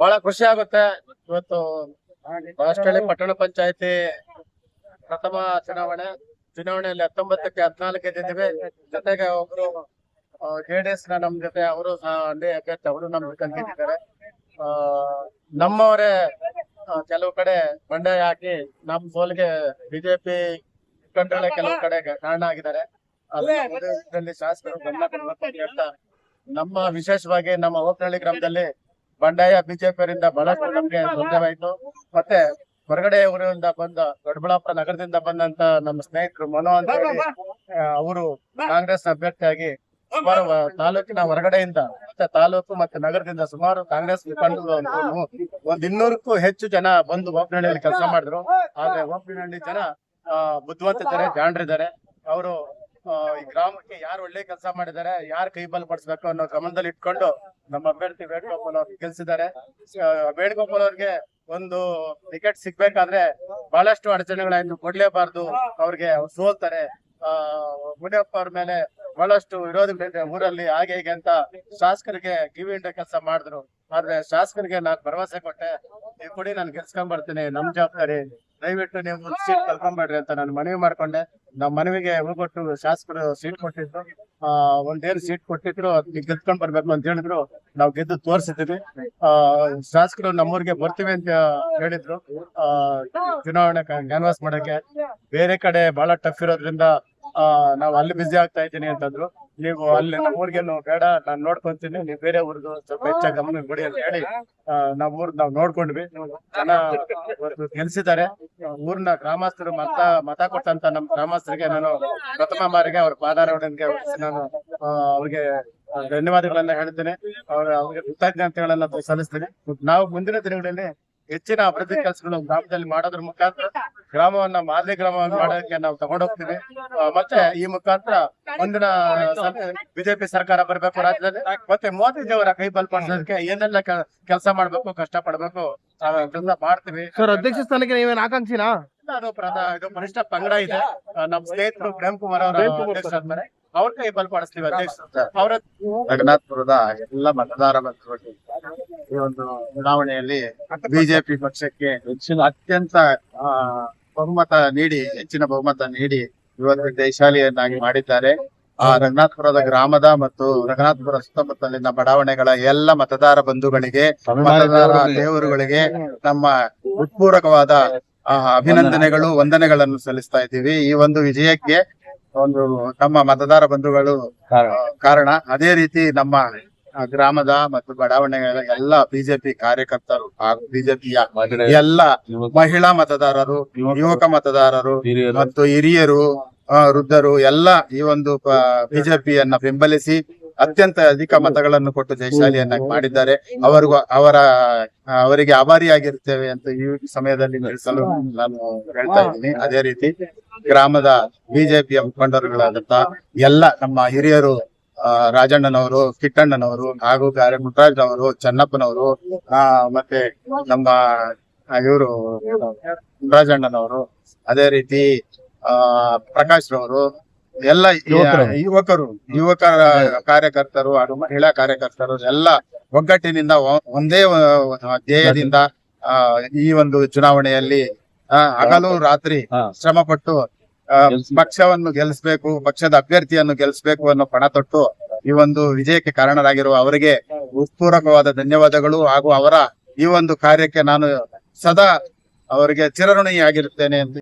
ಬಹಳ ಖುಷಿ ಆಗುತ್ತೆ. ಇವತ್ತು ರಾಷ್ಟ್ರೀಯ ಪಟ್ಟಣ ಪಂಚಾಯತಿ ಪ್ರಥಮ ಚುನಾವಣೆ ಚುನಾವಣೆಯಲ್ಲಿ ಹತ್ತೊಂಬತ್ತಕ್ಕೆ ಹದಿನಾಲ್ಕು ಗೆದ್ದಿದ್ದೇವೆ ಜೊತೆಗೆ ಒಬ್ರು ಜೆಡಿಎಸ್ನ ನಮ್ ಜೊತೆ ಅವರು ಸಹ ಅಲ್ಲೇ ಅಭ್ಯರ್ಥಿ ಅವರು ನಮ್ ಗೆದ್ದಿದ್ದಾರೆ ಆ, ನಮ್ಮವರೇ ಕೆಲವು ಕಡೆ ಬಂಡಾಯ ಹಾಕಿ ನಮ್ ಸೋಲ್ಗೆ ಬಿಜೆಪಿ ಮುಖಂಡರೇ ಕೆಲವು ಕಡೆ ಕಾರಣ ಆಗಿದ್ದಾರೆ. ಶಾಸಕರು ಗಮನ ಕೊಡ್ಬೇಕು ಅಂತ ನಮ್ಮ ವಿಶೇಷವಾಗಿ ನಮ್ಮ ಓಪನಹಳ್ಳಿ ಗ್ರಾಮದಲ್ಲಿ ಬಂಡಾಯ ಬಿಜೆಪಿಯವರಿಂದ ಬಹಳಷ್ಟು ನಮ್ಗೆ ತೊಂದರೆವಾಯ್ತು ಮತ್ತೆ ಹೊರಗಡೆ ಊರಿಂದ ಬಂದ ದೊಡ್ಡಬಳ್ಳಾಪುರ ನಗರದಿಂದ ಬಂದಂತ ನಮ್ಮ ಸ್ನೇಹಿತರು ಮನೋ ಅಂತ ಹೇಳಿ ಅವರು ಕಾಂಗ್ರೆಸ್ ಅಭ್ಯರ್ಥಿಯಾಗಿ ಸುಮಾರು ತಾಲೂಕಿನ ಹೊರಗಡೆಯಿಂದ ಮತ್ತೆ ತಾಲೂಕು ಮತ್ತೆ ನಗರದಿಂದ ಸುಮಾರು ಕಾಂಗ್ರೆಸ್ ಮುಖಂಡರು ಒಂದ್ ಇನ್ನೂರಕ್ಕೂ ಹೆಚ್ಚು ಜನ ಬಂದು ಓಪನಹಳ್ಳಿಯಲ್ಲಿ ಕೆಲಸ ಮಾಡಿದ್ರು. ಆದ್ರೆ ಓಪನಹಳ್ಳಿ ಜನ ಬುದ್ಧಿವಂತ ಬುದ್ಧಿವಂತಿದ್ದಾರೆ ಜಾಣರಿದ್ದಾರೆ. ಅವರು ಈ ಗ್ರಾಮಕ್ಕೆ ಯಾರು ಒಳ್ಳೆ ಕೆಲಸ ಮಾಡಿದ್ದಾರೆ, ಯಾರು ಕೈ ಬಲ್ ಪಡಿಸ್ಬೇಕು ಅನ್ನೋ ಗಮನದಲ್ಲಿ ಇಟ್ಕೊಂಡು ನಮ್ಮ ಅಭ್ಯರ್ಥಿ ವೇಣುಗೋಪಾಲ್ ಅವ್ರು ಗೆಲ್ಸಿದ್ದಾರೆ. ವೇಣುಗೋಪಾಲ್ ಅವ್ರಿಗೆ ಒಂದು ಟಿಕೆಟ್ ಸಿಗ್ಬೇಕಾದ್ರೆ ಬಹಳಷ್ಟು ಅಡಚಣೆಗಳನ್ನು ಕೊಡ್ಲೇಬಾರ್ದು. ಅವ್ರಿಗೆ ಅವ್ರು ಸೋಲ್ತಾರೆ. ಆ, ಮುನಿಯಪ್ಪ ಅವ್ರ ಮೇಲೆ ಬಹಳಷ್ಟು ವಿರೋಧಗಳಿದೆ ಊರಲ್ಲಿ, ಹಾಗೆ ಹೀಗೆ ಅಂತ ಶಾಸಕರಿಗೆ ಕಿವಿ ಹಿಂಡ ಕೆಲಸ ಮಾಡಿದ್ರು. ಆದ್ರೆ ಶಾಸಕರಿಗೆ ನಾನು ಭರವಸೆ ಕೊಟ್ಟೆ, ನೀವು ಕೊಡಿ, ನಾನು ಗೆಲ್ಸ್ಕೊಂಡ್ ಬರ್ತೀನಿ ನಮ್ ಜವಾಬ್ದಾರಿ. ದಯವಿಟ್ಟು ನೀವು ಸೀಟ್ ಕಲ್ಕೊಂಡ್ಬೇಡ್ರಿ ಅಂತ ನಾನು ಮನವಿ ಮಾಡ್ಕೊಂಡೆ. ನಮ್ ಮನವಿಗೆ ಉಳ್ಕೊಟ್ಟು ಶಾಸಕರು ಸೀಟ್ ಕೊಟ್ಟಿದ್ರು. ಆ, ಒಂದೇನು ಸೀಟ್ ಕೊಟ್ಟಿದ್ರು ನೀವು ಗೆದ್ಕೊಂಡ್ ಬರ್ಬೇಕು ಅಂತ ಹೇಳಿದ್ರು. ನಾವು ಗೆದ್ದು ತೋರಿಸಿದ್ವಿ. ಆ, ಶಾಸಕರು ನಮ್ಮೂರಿಗೆ ಬರ್ತೀವಿ ಅಂತ ಹೇಳಿದ್ರು. ಆ, ಚುನಾವಣೆ ಕ್ಯಾನ್ವಾಸ್ ಮಾಡಕ್ಕೆ ಬೇರೆ ಕಡೆ ಬಹಳ ಟಫ್ ಇರೋದ್ರಿಂದ, ಆ, ನಾವ್ ಅಲ್ಲಿ ಬಿಸಿ ಆಗ್ತಾ ಇದ್ದೀನಿ ಅಂತಂದ್ರು. ನೀವು ಅಲ್ಲಿ ನಮ್ಮ ನಾವು ಬೇಡ ನಾನ್ ನೋಡ್ಕೊಂತೀನಿ ನೀವು ಬೇರೆ ಊರ್ದು ಸ್ವಲ್ಪ ಹೆಚ್ಚಾಗಿ ಗಮನ ಕೊಡಿ ಅಂತ ಹೇಳಿ ನಾವ್ ಊರ್ ನಾವ್ ನೋಡ್ಕೊಂಡ್ವಿ. ಜನ ಗೆಲ್ಸಿದ್ದಾರೆ ಊರ್ನ ಗ್ರಾಮಸ್ಥರು ಮತ ಮತ ಕೊಟ್ಟಂತ ನಮ್ ಗ್ರಾಮಸ್ಥರಿಗೆ ನಾನು ಪ್ರಥಮ ಬಾರಿಗೆ ಅವ್ರ ಪಾದಾರವಣಿಗೆ ನಾನು ಅವ್ರಿಗೆ ಧನ್ಯವಾದಗಳನ್ನ ಹೇಳ್ತೇನೆ. ಅವ್ರ ಅವ್ರಿಗೆ ಕೃತಜ್ಞತೆಗಳನ್ನ ಸಲ್ಲಿಸ್ತೇನೆ. ನಾವು ಮುಂದಿನ ದಿನಗಳಲ್ಲಿ ಹೆಚ್ಚಿನ ಅಭಿವೃದ್ಧಿ ಕೆಲಸಗಳು ಗ್ರಾಮದಲ್ಲಿ ಮಾಡೋದ್ರ ಮುಖಾಂತರ ಗ್ರಾಮವನ್ನ ಮಾದರಿ ಗ್ರಾಮ ಮಾಡೋದಕ್ಕೆ ನಾವು ತಗೊಂಡೋಗ್ತೀವಿ ಮತ್ತೆ ಈ ಮುಖಾಂತರ ಮುಂದಿನ ಬಿಜೆಪಿ ಸರ್ಕಾರ ಬರ್ಬೇಕು ರಾಜ್ಯದಲ್ಲಿ. ಮತ್ತೆ ಮೋದಿ ಅವರ ಕೈ ಬಲಪಡಿಸೋದಕ್ಕೆ ಏನೆಲ್ಲ ಕೆಲಸ ಮಾಡ್ಬೇಕು ಕಷ್ಟ ಪಡ್ಬೇಕು ಕೆಲಸ ಮಾಡ್ತೀವಿ. ಸರ್ ಅಧ್ಯಕ್ಷ ಸ್ಥಾನಕ್ಕೆ ನೀವೇನ್ ಆಕಾಂಕ್ಷಿನಾ? ಅದು ಪ್ರಧಾ ಇದು ಪರಿಷ್ಠ ಪಂಗಡ ಇದೆ. ನಮ್ಮ ನಮ್ ಸ್ನೇಹಿತರು ಪ್ರೇಮ್ ಕುಮಾರ್ ಅವರ ಅವ್ರ ಕೈ ಬಲಪಡಿಸ್ತೀವಿ ಅಧ್ಯಕ್ಷ ಅವರ ಜಗನ್ನಾಥಪುರದ ಎಲ್ಲ ಮತದಾರ ಬಂಧುಗಳು ಈ ಒಂದು ಚುನಾವಣೆಯಲ್ಲಿ ಬಿಜೆಪಿ ಪಕ್ಷಕ್ಕೆ ಹೆಚ್ಚಿನ ಅತ್ಯಂತ ಆ, ಬಹುಮತ ನೀಡಿ ಹೆಚ್ಚಿನ ಬಹುಮತ ನೀಡಿ ಇವತ್ತು ಜಯಶಾಲಿಯನ್ನಾಗಿ ಮಾಡಿದ್ದಾರೆ. ಆ ರಂಗನಾಥ್ಪುರದ ಗ್ರಾಮದ ಮತ್ತು ರಘನಾಥಪುರ ಸುತ್ತಮುತ್ತಲಿನ ಬಡಾವಣೆಗಳ ಎಲ್ಲ ಮತದಾರ ಬಂಧುಗಳಿಗೆ ಮತದಾರ ದೇವರುಗಳಿಗೆ. ನಮ್ಮ ಉತ್ಪೂರಕವಾದ ಅಭಿನಂದನೆಗಳು ವಂದನೆಗಳನ್ನು ಸಲ್ಲಿಸ್ತಾ ಇದ್ದೀವಿ. ಈ ಒಂದು ವಿಜಯಕ್ಕೆ ಒಂದು ನಮ್ಮ ಮತದಾರ ಬಂಧುಗಳು ಕಾರಣ. ಅದೇ ರೀತಿ ನಮ್ಮ ಗ್ರಾಮದ ಮತ್ತು ಬಡಾವಣೆಗಳ ಎಲ್ಲ ಬಿಜೆಪಿ ಕಾರ್ಯಕರ್ತರು ಹಾಗೂ ಬಿಜೆಪಿಯ ಎಲ್ಲ ಮಹಿಳಾ ಮತದಾರರು ಯುವಕ ಮತದಾರರು ಮತ್ತು ಹಿರಿಯರು ವೃದ್ಧರು ಎಲ್ಲ ಈ ಒಂದು ಬಿಜೆಪಿಯನ್ನ ಬೆಂಬಲಿಸಿ ಅತ್ಯಂತ ಅಧಿಕ ಮತಗಳನ್ನು ಕೊಟ್ಟು ಜಯಶಾಲಿಯನ್ನ ಮಾಡಿದ್ದಾರೆ. ಅವರಿಗೂ ಅವರ ಅವರಿಗೆ ಆಭಾರಿಯಾಗಿರ್ತೇವೆ ಅಂತ ಈ ಸಮಯದಲ್ಲಿ ನಡೆಸಲು ನಾನು ಹೇಳ್ತಾ ಇದ್ದೀನಿ. ಅದೇ ರೀತಿ ಗ್ರಾಮದ ಬಿಜೆಪಿಯ ಮುಖಂಡರುಗಳಾದಂತ ಎಲ್ಲ ನಮ್ಮ ಹಿರಿಯರು ರಾಜಣ್ಣನವರು ಕಿಟ್ಟಣ್ಣನವರು ಹಾಗೂ ಗಾರೆ ಮುಟ್ರಾಜ್ನವರು ಚನ್ನಪ್ಪನವರು ಆ ಮತ್ತೆ ನಮ್ಮ ಇವರು ರಾಜಣ್ಣನವರು ಅದೇ ರೀತಿ ಆ ಪ್ರಕಾಶ್ ರವರು ಎಲ್ಲ ಯುವಕರು. ಯುವಕ ಯುವಕರ ಕಾರ್ಯಕರ್ತರು ಹಾಗೂ ಮಹಿಳಾ ಕಾರ್ಯಕರ್ತರು ಎಲ್ಲ ಒಗ್ಗಟ್ಟಿನಿಂದ ಒಂದೇ ಧ್ಯೇಯದಿಂದ ಆ, ಈ ಒಂದು ಚುನಾವಣೆಯಲ್ಲಿ ಹಗಲು ರಾತ್ರಿ ಶ್ರಮ ಪಟ್ಟು ಆ, ಪಕ್ಷವನ್ನು ಗೆಲ್ಲಿಸಬೇಕು ಪಕ್ಷದ ಅಭ್ಯರ್ಥಿಯನ್ನು ಗೆಲ್ಲಿಸಬೇಕು ಅನ್ನೋ ಪಣ ತೊಟ್ಟು ಈ ಒಂದು ವಿಜಯಕ್ಕೆ ಕಾರಣರಾಗಿರುವ ಅವರಿಗೆ ಹೃತ್ಪೂರ್ವಕವಾದ ಧನ್ಯವಾದಗಳು ಹಾಗೂ ಅವರ ಈ ಒಂದು ಕಾರ್ಯಕ್ಕೆ ನಾನು ಸದಾ ಅವರಿಗೆ ಚಿರಋಣಿಯಾಗಿರುತ್ತೇನೆ ಅಂತ